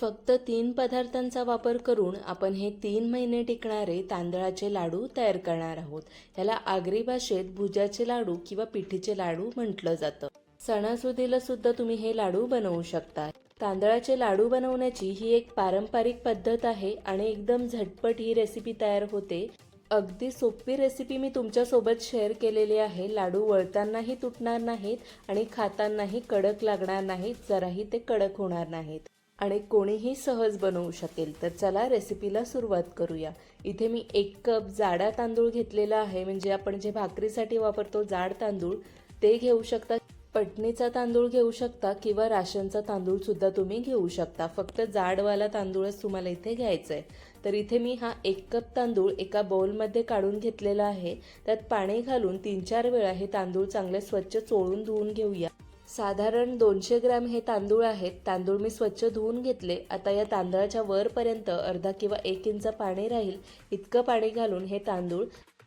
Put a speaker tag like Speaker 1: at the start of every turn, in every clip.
Speaker 1: फक्त तीन पदार्थांचा वापर करून आपण हे तीन महिने टिकणारे तांदळाचे लाडू तयार करणार आहोत. याला आगरी भाषेत भुजाचे लाडू किंवा पिठीचे लाडू म्हटलं जातं. सणासुदीला सुद्धा तुम्ही हे लाडू बनवू शकता. तांदळाचे लाडू बनवण्याची ही एक पारंपरिक पद्धत आहे आणि एकदम झटपट ही रेसिपी तयार होते. अगदी सोपी रेसिपी मी तुमच्यासोबत शेअर केलेली आहे. लाडू वळतानाही तुटणार नाहीत आणि खातानाही कडक लागणार नाहीत. जराही ते कडक होणार नाहीत. आणि कोणीही सहज बनवू शकेल. तर चला रेसिपीला सुरुवात करूया. इथे मी एक कप जाडा तांदूळ घेतलेला आहे. म्हणजे आपण जे भाकरीसाठी वापरतो जाड तांदूळ ते घेऊ शकता. पटणीचा तांदूळ घेऊ शकता किंवा राशनचा तांदूळसुद्धा तुम्ही घेऊ शकता. फक्त जाडवाला तांदूळच तुम्हाला इथे घ्यायचा आहे तर इथे मी हा एक कप तांदूळ एका बाउलमध्ये काढून घेतलेला आहे. त्यात पाणी घालून तीन चार वेळा हे तांदूळ चांगले स्वच्छ चोळून धुवून घेऊया. साधारण दोनशे ग्रॅम हे तांदूळ आहेत. तांदूळ मी स्वच्छ धुवून घेतले. आता या तांदळाच्या वरपर्यंत अर्धा किंवा एक इंच पाणी राहील. इतकं पाणी घालून हे तांदूळ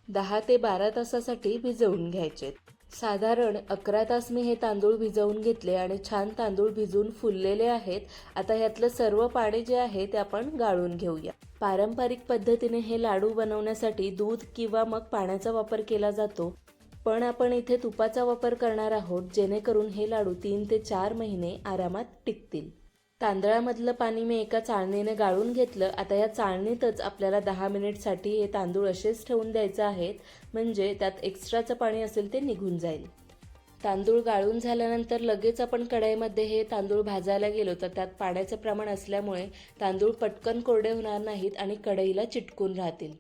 Speaker 1: दहा ते बारा तासासाठी भिजवून घ्यायचे. साधारण अकरा तास मी हे तांदूळ भिजवून घेतले आणि छान तांदूळ भिजून फुललेले आहेत. आता ह्यातलं सर्व पाणी जे आहे ते आपण गाळून घेऊया. पारंपरिक पद्धतीने हे लाडू बनवण्यासाठी दूध किंवा मग पाण्याचा वापर केला जातो. पण आपण इथे तुपाचा वापर करणार आहोत जेणेकरून हे लाडू तीन ते चार महिने आरामात टिकतील. तांदळामधलं पाणी मी एका चाळणीने गाळून घेतलं. आता या चाळणीतच आपल्याला दहा मिनिटसाठी हे तांदूळ असेच ठेवून द्यायचे आहेत म्हणजे त्यात एक्स्ट्राचं पाणी असेल ते निघून जाईल. तांदूळ गाळून झाल्यानंतर लगेच आपण कढईमध्ये हे तांदूळ भाजायला गेलो तर त्यात पाण्याचं प्रमाण असल्यामुळे तांदूळ पटकन कोरडे होणार नाहीत आणि कढईला चिटकून राहतील.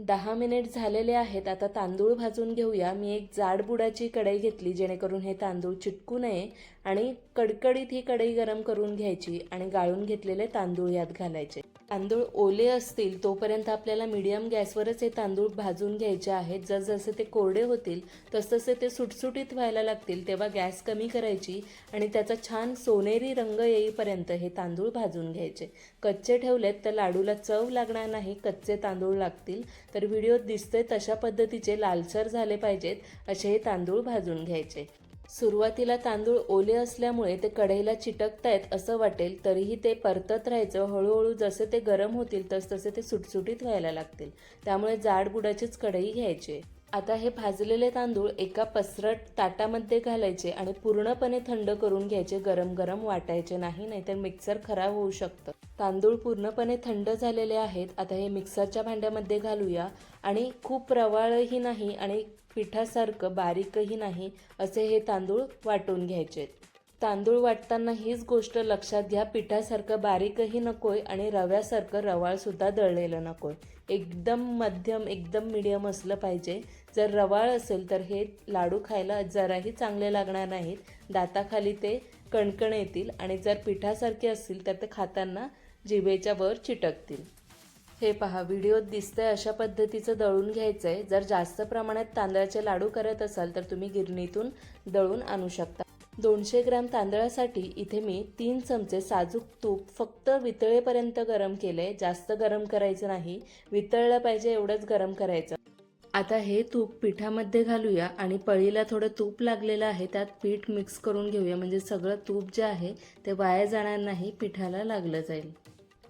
Speaker 1: दहा मिनिट झालेले आहेत आता तांदूळ भाजून घेऊया. मी एक जाड बुडाची कढई घेतली जेणेकरून हे तांदूळ चिटकू नये आणि कडकडीत ही कढई गरम करून घ्यायची आणि गाळून घेतलेले तांदूळ यात घालायचे. तांदूळ ओले असतील तोपर्यंत आपल्याला मीडियम गॅसवरच हे तांदूळ भाजून घ्यायचे आहेत. जसजसे ते कोरडे होतील तसतसे ते सुटसुटीत व्हायला लागतील तेव्हा गॅस कमी करायची आणि त्याचा छान सोनेरी रंग येईपर्यंत हे तांदूळ भाजून घ्यायचे. कच्चे ठेवलेत तर लाडूला चव लागणार नाही कच्चे तांदूळ लागतील. तर व्हिडिओत दिसतंय तशा पद्धतीचे लालसर झाले पाहिजेत असे हे तांदूळ भाजून घ्यायचे. सुरुवातीला तांदूळ ओले असल्यामुळे ते कढईला चिटकतायत असं वाटेल तरीही ते परतत राहायचं. हळूहळू जसे ते गरम होतील तसतसे ते सुटसुटीत व्हायला लागतील. त्यामुळे जाड बुडाचीच कढई घ्यायची. आता हे भाजलेले तांदूळ एका पसरट ताटामध्ये घालायचे आणि पूर्णपणे थंड करून घ्यायचे गरम गरम वाटायचे नाही नाहीतर मिक्सर खराब होऊ शकतं. तांदूळ पूर्णपणे थंड झालेले आहेत. आता हे मिक्सरच्या भांड्यामध्ये घालूया. आणि खूप रवाळही नाही आणि पिठासारखं बारीकही नाही असे हे तांदूळ वाटून घ्यायचे तांदूळ वाटताना हीच गोष्ट लक्षात घ्या पिठासारखं बारीकही नकोय आणि रव्यासारखं रवाळसुद्धा दळलेलं नकोय. एकदम मध्यम एकदम मिडियम असलं पाहिजे. जर रवाळ असेल तर हे लाडू खायला जराही चांगले लागणार नाहीत. दाताखाली ते कणकण येतील आणि जर पिठासारखे असतील तर ते खाताना जिभेच्या वर चिटकतील. हे पहा व्हिडिओत दिसतंय अशा पद्धतीचं दळून घ्यायचं आहे जर जास्त प्रमाणात तांदळाचे लाडू करत असाल तर तुम्ही गिरणीतून दळून आणू शकता. दोनशे ग्रॅम तांदळासाठी इथे मी तीन चमचे साजूक तूप फक्त वितळेपर्यंत गरम केले. जास्त गरम करायचं नाही. वितळलं पाहिजे एवढंच गरम करायचं. आता हे तूप पिठामध्ये घालूया आणि पळीला थोडं तूप लागलेलं आहे त्यात पीठ मिक्स करून घेऊया. म्हणजे सगळं तूप जे आहे ते वाया जाणार नाही पिठाला लागलं जाईल.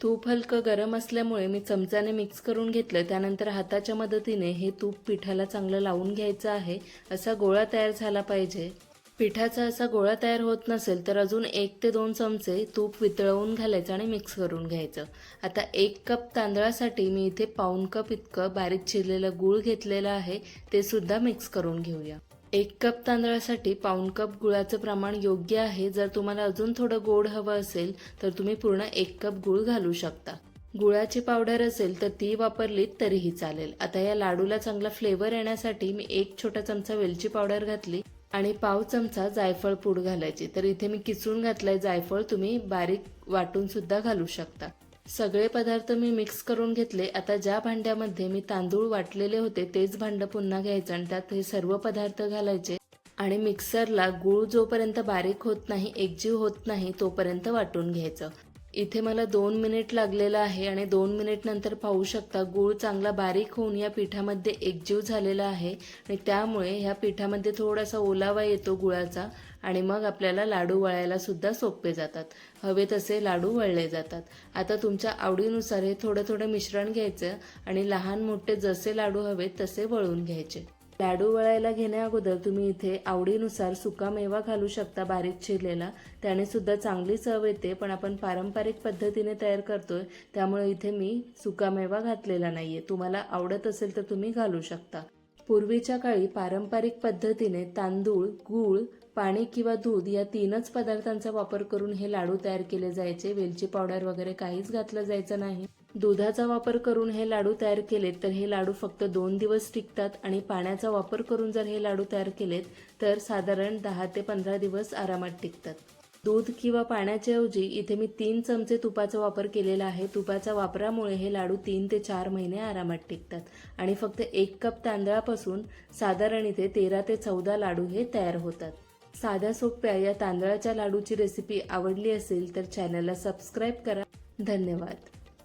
Speaker 1: तूप हलकं गरम असल्यामुळे मी चमचाने मिक्स करून घेतलं. त्यानंतर हाताच्या मदतीने हे तूप पिठाला चांगलं लावून घ्यायचं आहे. असा गोळा तयार झाला पाहिजे. पिठाचा असा गोळा तयार होत नसेल तर अजून एक ते दोन चमचे तूप वितळवून घालायचं आणि मिक्स करून घ्यायचं. आता एक कप तांदळासाठी मी इथे पाऊन कप इतकं बारीक चिरलेलं गूळ घेतलेलं आहे ते सुद्धा मिक्स करून घेऊया. एक कप तांदळासाठी पाऊन कप गुळाचं प्रमाण योग्य आहे. जर तुम्हाला अजून थोडं गोड हवं असेल तर तुम्ही पूर्ण एक कप गुळ घालू शकता. गुळाची पावडर असेल तर ती वापरलीत तरीही चालेल. आता या लाडूला चांगला फ्लेवर येण्यासाठी मी एक छोटा चमचा वेलची पावडर घातली. आणि पाव चमचा जायफळ पूड घालायची. तर इथे मी किसून घातलंय जायफळ तुम्ही बारीक वाटून सुद्धा घालू शकता. सगळे पदार्थ मी मिक्स करून घेतले. आता ज्या भांड्यामध्ये मी तांदूळ वाटलेले होते तेच भांडं पुन्हा घ्यायचं आणि त्यात हे सर्व पदार्थ घालायचे. आणि मिक्सरला गूळ जोपर्यंत बारीक होत नाही एकजीव होत नाही तोपर्यंत वाटून घ्यायचं. इथे मला दोन मिनिट लागलेलं आहे आणि दोन मिनिट नंतर पाहू शकता गूळ चांगला बारीक होऊन या पिठामध्ये एकजीव झालेला आहे आणि त्यामुळे ह्या पिठामध्ये थोडासा ओलावा येतो गुळाचा आणि मग आपल्याला लाडू वळायला सुद्धा सोपे जातात. हवे तसे लाडू वळले जातात. आता तुमच्या आवडीनुसार हे थोडं थोडं मिश्रण घ्यायचं आणि लहान मोठे जसे लाडू हवेत तसे वळून घ्यायचे. लाडू वळायला घेण्याअगोदर तुम्ही इथे आवडीनुसार सुका मेवा घालू शकता बारीक चिरलेला. त्याने सुद्धा चांगली चव येते पण आपण पारंपरिक पद्धतीने तयार करतोय त्यामुळे इथे मी सुका मेवा घातलेला नाहीये. तुम्हाला आवडत असेल तर तुम्ही घालू शकता. पूर्वीच्या काळी पारंपरिक पद्धतीने तांदूळ गूळ पाणी किंवा दूध या तीनच पदार्थांचा वापर करून हे लाडू तयार केले जायचे. वेलची पावडर वगैरे काहीच घातलं जायचं नाही. दुधाचा वापर करून हे लाडू तयार केलेत तर हे लाडू फक्त दोन दिवस टिकतात आणि पाण्याचा वापर करून जर हे लाडू तयार केलेत तर साधारण दहा ते पंधरा दिवस आरामात टिकतात. दूध किंवा पाण्याच्या ऐवजी इथे मी तीन चमचे तुपाचा वापर केलेला आहे. तुपाच्या वापरामुळे हे लाडू तीन ते चार महिने आरामात टिकतात. आणि फक्त एक कप तांदळापासून साधारण इथे तेरा ते चौदा लाडू हे तयार होतात. साध्या सोप्या या तांदळाच्या लाडूची रेसिपी आवडली असेल तर चॅनलला सबस्क्राईब करा. धन्यवाद.